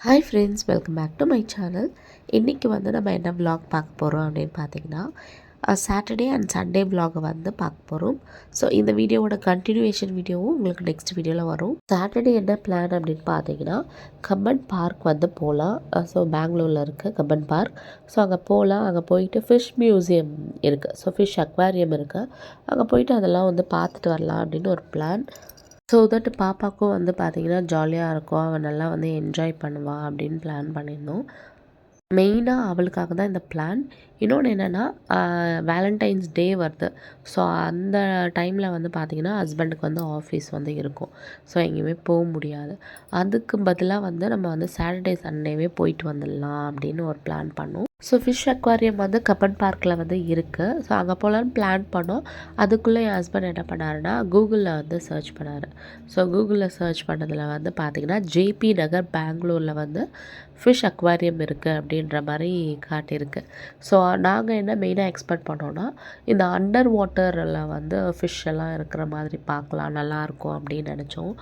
Hi friends welcome back to my channel இன்றைக்கி வந்து நம்ம என்ன வ்ளாக் பார்க்க போகிறோம் அப்படின்னு பார்த்தீங்கன்னா சாட்டர்டே அண்ட் சண்டே vlog-அ வந்து பார்க்க போகிறோம் ஸோ இந்த வீடியோவோட கண்டினியூவேஷன் வீடியோவும் உங்களுக்கு நெக்ஸ்ட் வீடியோவில் வரும். சாட்டர்டே என்ன பிளான் அப்படின்னு பார்த்தீங்கன்னா கம்பன் பார்க் வந்து போகலாம் ஸோ பெங்களூரில் இருக்குது கம்பன் பார்க் ஸோ அங்கே போகலாம் அங்கே போயிட்டு ஃபிஷ் மியூசியம் இருக்குது ஸோ ஃபிஷ் அக்வாரியம் இருக்குது அங்கே போயிட்டு அதெல்லாம் வந்து பார்த்துட்டு வரலாம் அப்படின்னு ஒரு பிளான் ஸோ தட் பாப்பாவுக்கும் வந்து பார்த்திங்கன்னா ஜாலியாக இருக்கும். அவள் நல்லா வந்து என்ஜாய் பண்ணுவாள் அப்படின்னு பிளான் பண்ணியிருந்தோம். மெயினாக அவளுக்காக தான் இந்த பிளான் இன்னொன்று என்னென்னா வேலண்டைன்ஸ் டே வருது. ஸோ அந்த டைமில் வந்து பார்த்திங்கன்னா ஹஸ்பண்டுக்கு வந்து ஆஃபீஸ் வந்து இருக்கும். ஸோ எங்கேயுமே போக முடியாது. அதுக்கு பதிலாக வந்து நம்ம வந்து சாட்டர்டே சண்டேவே போயிட்டு வந்துடலாம் அப்படின்னு ஒரு பிளான் பண்ணோம். ஸோ ஃபிஷ் அக்வாரியம் வந்து கப்பன் பார்க்கில் வந்து இருக்குது ஸோ அங்கே போகலான்னு பிளான் பண்ணோம். அதுக்குள்ளே என் ஹஸ்பண்ட் என்ன பண்ணாருன்னா கூகுளில் வந்து சர்ச் பண்ணார். ஸோ கூகுளில் சர்ச் பண்ணதில் வந்து பார்த்திங்கன்னா ஜேபி நகர் பெங்களூரில் வந்து ஃபிஷ் அக்வாரியம் இருக்குது அப்படின்ற மாதிரி காட்டியிருக்கு. ஸோ நாங்கள் என்ன மெயினாக எக்ஸ்பெக்ட் பண்ணோன்னா இந்த அண்டர் வாட்டரில் வந்து ஃபிஷ் எல்லாம் இருக்கிற மாதிரி பார்க்கலாம். நல்லாயிருக்கும் அப்படின்னு நினச்சோம்.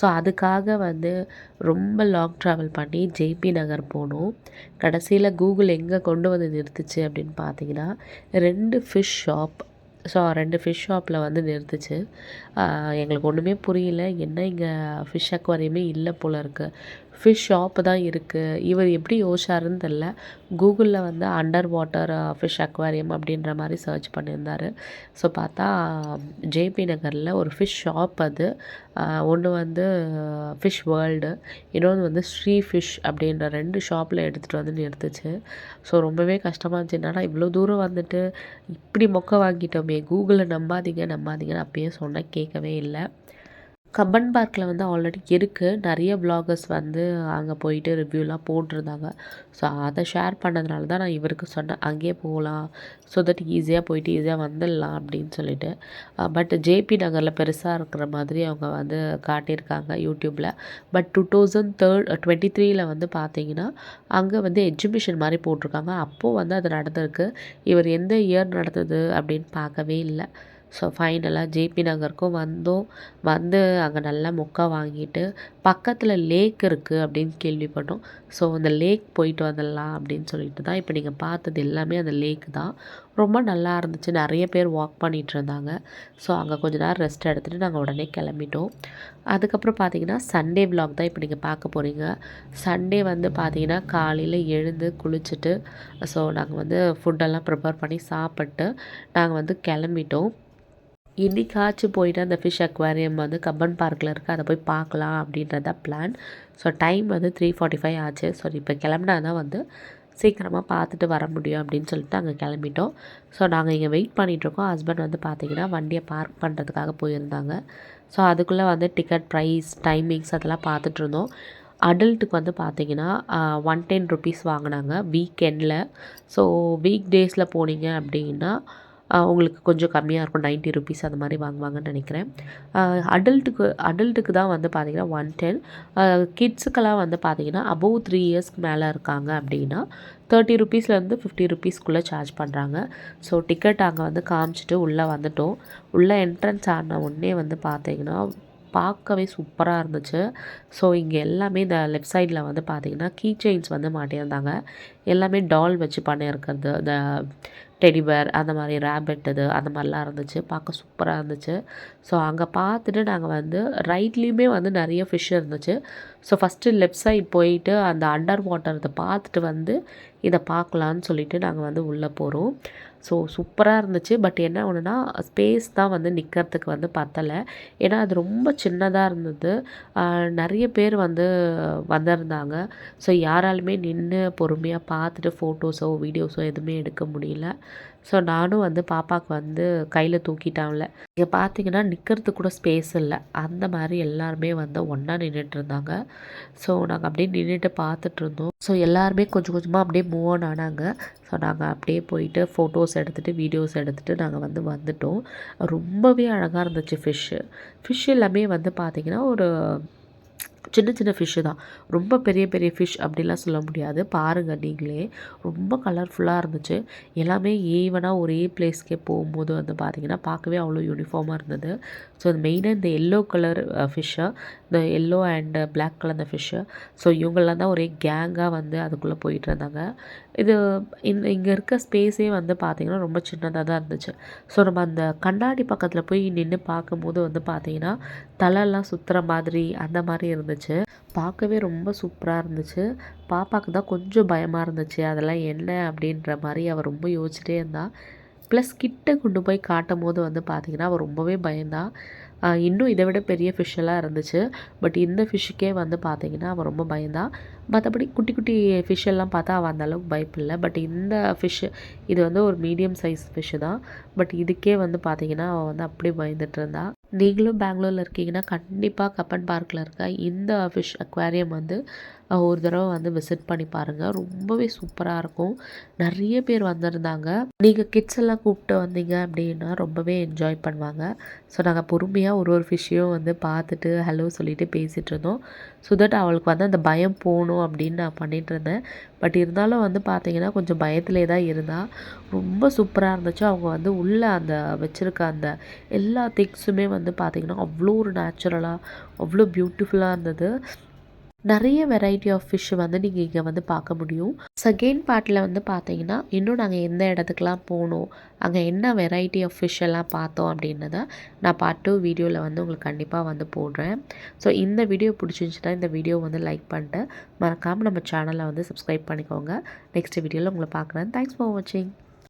ஸோ அதுக்காக வந்து ரொம்ப லாங் ட்ராவல் பண்ணி ஜேபி நகர் போனோம். கடைசியில் கூகுள் எங்கே கொண்டு வந்து நிறுத்துச்சு அப்படின்னு பார்த்தீங்கன்னா ரெண்டு ஃபிஷ் ஷாப் ஸோ ரெண்டு ஃபிஷ் ஷாப்பில் வந்து நிறுத்துச்சு. எங்களுக்கு ஒன்றுமே புரியல. என்ன இங்கே ஃபிஷ் அக்வாரியமே இல்லை போல் இருக்குது ஃபிஷ் ஷாப்பு தான் இருக்குது இவர் எப்படி யோசிச்சாருன்னு தெரில கூகுளில் வந்து அண்டர் வாட்டர் ஃபிஷ் அக்வாரியம் அப்படின்ற மாதிரி சர்ச் பண்ணியிருந்தார். ஸோ பார்த்தா ஜேபி நகரில் ஒரு ஃபிஷ் ஷாப் அது. ஒன்று வந்து ஃபிஷ் வேர்ல்டு இன்னொன்று வந்து ஸ்ரீ ஃபிஷ் அப்படின்ற ரெண்டு ஷாப்பில் எடுத்துகிட்டு வந்து நிறுத்துச்சு. ஸோ ரொம்பவே கஷ்டமாக இருந்துச்சு. என்னடா இவ்வளோ தூரம் வந்துட்டு இப்படி மொக்க வாங்கிட்டோமே. கூகுளில் நம்பாதீங்க நம்பாதீங்கன்னு அப்பயே சொன்னேன் கேட்கவே இல்லை. கப்பன் பார்க்கில் வந்து ஆல்ரெடி இருக்குது நிறைய பிளாகர்ஸ் வந்து அங்கே போயிட்டு ரிவ்யூலாம் போட்டிருந்தாங்க. ஸோ அதை ஷேர் பண்ணதுனால தான் நான் இவருக்கு சொன்னேன். அங்கேயே போகலாம். ஸோ தட் ஈஸியாக போயிட்டு ஈஸியாக வந்துடலாம் அப்படின்னு சொல்லிட்டு. பட் ஜேபி நகரில் பெருசாக இருக்கிற மாதிரி அவங்க வந்து காட்டியிருக்காங்க யூடியூப்பில் but two thousand third twenty த்ரீயில் வந்து பார்த்தீங்கன்னா அங்கே வந்து எக்ஸிபிஷன் மாதிரி போட்டிருக்காங்க. அப்போது வந்து அது நடந்திருக்கு. இவர் எந்த இயர் நடந்தது அப்படின்னு பார்க்கவே இல்லை. ஸோ ஃபைனலாக ஜேபி நகருக்கும் வந்தோம் வந்து அங்கே நல்லா மொக்கா வாங்கிட்டு பக்கத்தில் லேக் இருக்குது அப்படின்னு கேள்விப்பட்டோம். ஸோ அந்த லேக் போயிட்டு வந்துடலாம் அப்படின்னு சொல்லிட்டு தான் இப்போ நீங்கள் பார்த்தது எல்லாமே அந்த லேக் தான். ரொம்ப நல்லா இருந்துச்சு. நிறைய பேர் வாக் பண்ணிகிட்டு இருந்தாங்க. ஸோ அங்கே கொஞ்ச நேரம் ரெஸ்ட் எடுத்துகிட்டு நாங்கள் உடனே கிளம்பிட்டோம். அதுக்கப்புறம் பார்த்தீங்கன்னா சண்டே விலாக் தான் இப்போ நீங்கள் பார்க்க போகிறீங்க சண்டே வந்து பார்த்தீங்கன்னா காலையில் எழுந்து குளிச்சுட்டு ஸோ நாங்கள் வந்து ஃபுட்டெல்லாம் ப்ரிப்பேர் பண்ணி சாப்பிட்டு நாங்கள் வந்து கிளம்பிட்டோம். இன்றைக்காச்சும் போயிட்டு அந்த ஃபிஷ் அக்வாரியம் வந்து கப்பன் பார்க்கில் இருக்குது அதை போய் பார்க்கலாம் அப்படின்றத பிளான் ஸோ டைம் வந்து த்ரீ ஃபார்ட்டி ஃபைவ் ஆச்சு ஸோ இப்போ கிளம்புனா தான் வந்து சீக்கிரமாக பார்த்துட்டு வர முடியும் அப்படின்னு சொல்லிட்டு அங்கே கிளம்பிட்டோம். ஸோ நாங்கள் இங்கே வெயிட் பண்ணிகிட்ருக்கோம் ஹஸ்பண்ட் வந்து பார்த்திங்கன்னா வண்டியை பார்க் பண்ணுறதுக்காக போயிருந்தாங்க. ஸோ அதுக்குள்ளே வந்து டிக்கெட் ப்ரைஸ் டைமிங்ஸ் அதெல்லாம் பார்த்துட்ருந்தோம் அடல்ட்டுக்கு வந்து பார்த்திங்கன்னா ஒன் டென் ருபீஸ் வாங்கினாங்க வீக்கெண்டில் ஸோ வீக் டேஸில் போனீங்க அப்படின்னா உங்களுக்கு கொஞ்சம் கம்மியாக இருக்கும். நைன்ட்டி ருபீஸ் அந்த மாதிரி வாங்குவாங்கன்னு நினைக்கிறேன். அடல்ட்டுக்கு அடல்ட்டுக்கு தான் வந்து பார்த்திங்கன்னா ஒன் டென் கிட்ஸுக்கெல்லாம் வந்து பார்த்திங்கன்னா அபவ் த்ரீ இயர்ஸ்க்கு மேலே இருக்காங்க அப்படின்னா தேர்ட்டி ருபீஸ்லேருந்து ஃபிஃப்டி ருபீஸ்க்குள்ளே சார்ஜ் பண்ணுறாங்க ஸோ டிக்கெட் அங்கே வந்து காமிச்சிட்டு உள்ளே வந்துட்டோம். உள்ளே என்ட்ரன்ஸ் ஆன உடனே வந்து பார்த்திங்கன்னா பார்க்கவே சூப்பராக இருந்துச்சு. ஸோ இங்கே எல்லாமே இந்த லெஃப்ட் சைடில் வந்து பார்த்திங்கன்னா கீ செயின்ஸ் வந்து மாட்டியிருந்தாங்க. எல்லாமே டால் வச்சு பண்ணியிருக்கிறது இந்த டெடிபேர் அந்த மாதிரி ரேபிட் இது அந்த மாதிரிலாம் இருந்துச்சு. பார்க்க சூப்பராக இருந்துச்சு. ஸோ அங்கே பார்த்துட்டு நாங்கள் வந்து ரைட்லேயுமே வந்து நிறைய ஃபிஷ் இருந்துச்சு. ஸோ ஃபஸ்ட்டு லெஃப்ட் சைட் போயிட்டு அந்த அண்டர் வாட்டர் இதை பார்த்துட்டு வந்து இதை பார்க்கலான்னு சொல்லிட்டு நாங்கள் வந்து உள்ளே போகிறோம் ஸோ சூப்பராக இருந்துச்சு. பட் என்ன ஒன்றுனா ஸ்பேஸ் தான் வந்து நிற்கிறதுக்கு வந்து பத்தலை. ஏன்னா அது ரொம்ப சின்னதாக இருந்தது. நிறைய பேர் வந்து வந்திருந்தாங்க. ஸோ யாராலுமே நின்று பொறுமையாக பார்த்துட்டு ஃபோட்டோஸோ வீடியோஸோ எதுவுமே எடுக்க முடியல. ஸோ நானும் வந்து பாப்பாவுக்கு வந்து கையில் தூக்கிட்டான்ல. இங்கே பார்த்தீங்கன்னா நிற்கிறதுக்கு கூட ஸ்பேஸ் இல்லை. அந்த மாதிரி எல்லாருமே வந்து ஒன்றா நின்றுட்டு இருந்தாங்க. ஸோ நாங்கள் அப்படியே நின்றுட்டு பார்த்துட்டு இருந்தோம். ஸோ எல்லாருமே கொஞ்சம் கொஞ்சமாக அப்படியே மூவ் ஆன் ஆனாங்க. ஸோ நாங்கள் அப்படியே போயிட்டு ஃபோட்டோஸ் எடுத்துகிட்டு வீடியோஸ் எடுத்துகிட்டு நாங்கள் வந்து வந்துட்டோம். ரொம்பவே அழகாக இருந்துச்சு ஃபிஷ்ஷு ஃபிஷ் எல்லாமே வந்து பார்த்திங்கன்னா ஒரு சின்ன சின்ன ஃபிஷ்ஷு தான். ரொம்ப பெரிய பெரிய ஃபிஷ் அப்படிலாம் சொல்ல முடியாது. பாருங்கள் நீங்களே. ரொம்ப கலர்ஃபுல்லாக இருந்துச்சு. எல்லாமே ஈவனாக ஒரே பிளேஸ்க்கே போகும்போது வந்து பார்த்திங்கன்னா பார்க்கவே அவ்வளோ யூனிஃபார்மாக இருந்தது. ஸோ அது மெயினாக இந்த எல்லோ கலர் ஃபிஷ்ஷை இந்த எல்லோ அண்டு பிளாக் கலர் இந்த ஃபிஷ்ஷு ஸோ இவங்கெல்லாம் தான் ஒரே கேங்காக வந்து அதுக்குள்ளே போயிட்டு இருந்தாங்க. இது இந்த இங்கே இருக்க ஸ்பேஸே வந்து பார்த்திங்கன்னா ரொம்ப சின்னதாக தான் இருந்துச்சு. ஸோ நம்ம அந்த கண்ணாடி பக்கத்தில் போய் நின்று பார்க்கும்போது வந்து பார்த்திங்கன்னா தலைலாம் சுற்றுற மாதிரி அந்த மாதிரி இருந்துச்சு. பார்க்கவே ரொம்ப சூப்பராக இருந்துச்சு. பாப்பாவுக்கு தான் கொஞ்சம் பயமாக இருந்துச்சு. அதெல்லாம் என்ன அப்படின்ற மாதிரி அவள் ரொம்ப யோசிச்சிட்டே இருந்தாள் ப்ளஸ் கிட்ட கொண்டு போய் காட்டும் போது வந்து பார்த்திங்கன்னா அவள் ரொம்பவே பயந்தான் இன்னும் இதை விட பெரிய ஃபிஷ்ஷெல்லாம் இருந்துச்சு. பட் இந்த ஃபிஷ்ஷுக்கே வந்து பார்த்திங்கன்னா அவள் ரொம்ப பயந்தான் மற்றபடி குட்டி குட்டி ஃபிஷ்ஷெல்லாம் பார்த்தா அவள் அந்தளவுக்கு பயப்பில்லை. பட் இந்த ஃபிஷ்ஷு இது வந்து ஒரு மீடியம் சைஸ் ஃபிஷ்ஷு தான். பட் இதுக்கே வந்து பார்த்திங்கன்னா அவள் வந்து அப்படியே பயந்துட்டு இருந்தா. நீங்களும் பெங்களூரில் இருக்கீங்கன்னா கண்டிப்பாக கப்பன் பார்க்கில் இருக்க இந்த ஃபிஷ் அக்வாரியம் வந்து ஒரு தடவை வந்து விசிட் பண்ணி பாருங்கள் ரொம்பவே சூப்பராக இருக்கும். நிறைய பேர் வந்திருந்தாங்க. நீங்கள் கிட்ஸ் எல்லாம் கூப்பிட்டு வந்தீங்க அப்படின்னா ரொம்பவே என்ஜாய் பண்ணுவாங்க. ஸோ நாங்கள் பொறுமையாக ஒரு ஒரு ஃபிஷ்ஷையும் வந்து பார்த்துட்டு ஹலோ சொல்லிட்டு பேசிகிட்டு இருந்தோம். ஸோ தட் அவளுக்கு வந்து அந்த பயம் போகணும் அப்படின்னு நான் பண்ணிகிட்டு இருந்தேன். பட் இருந்தாலும் வந்து பார்த்தீங்கன்னா கொஞ்சம் பயத்திலே தான் இருந்தால் ரொம்ப சூப்பராக இருந்துச்சு. அவங்க வந்து உள்ளே அந்த வச்சுருக்க அந்த எல்லா திங்ஸுமே வந்து பார்த்திங்கன்னா அவ்வளோ ஒரு நேச்சுரலாக அவ்வளோ பியூட்டிஃபுல்லாக இருந்தது. நிறைய வெரைட்டி ஆஃப் ஃபிஷ் வந்து நீங்கள் இங்கே வந்து பார்க்க முடியும். செகண்ட் பார்ட்டில் வந்து பார்த்தீங்கன்னா இன்னும் நாங்கள் எந்த இடத்துக்குலாம் போனோம் அங்கே என்ன வெரைட்டி ஆஃப் ஃபிஷ் எல்லாம் பார்த்தோம் அப்படின்றத நான் பார்ட் டூ வீடியோவில் வந்து உங்களுக்கு கண்டிப்பாக வந்து போடுறேன். ஸோ இந்த வீடியோ பிடிச்சிருந்துச்சுன்னா இந்த வீடியோ வந்து லைக் பண்ணிட்டு மறக்காமல் நம்ம சேனலை வந்து சப்ஸ்கிரைப் பண்ணிக்கோங்க. நெக்ஸ்ட் வீடியோவில் உங்களை பார்க்குறேன். தேங்க்ஸ் ஃபார் வாட்சிங்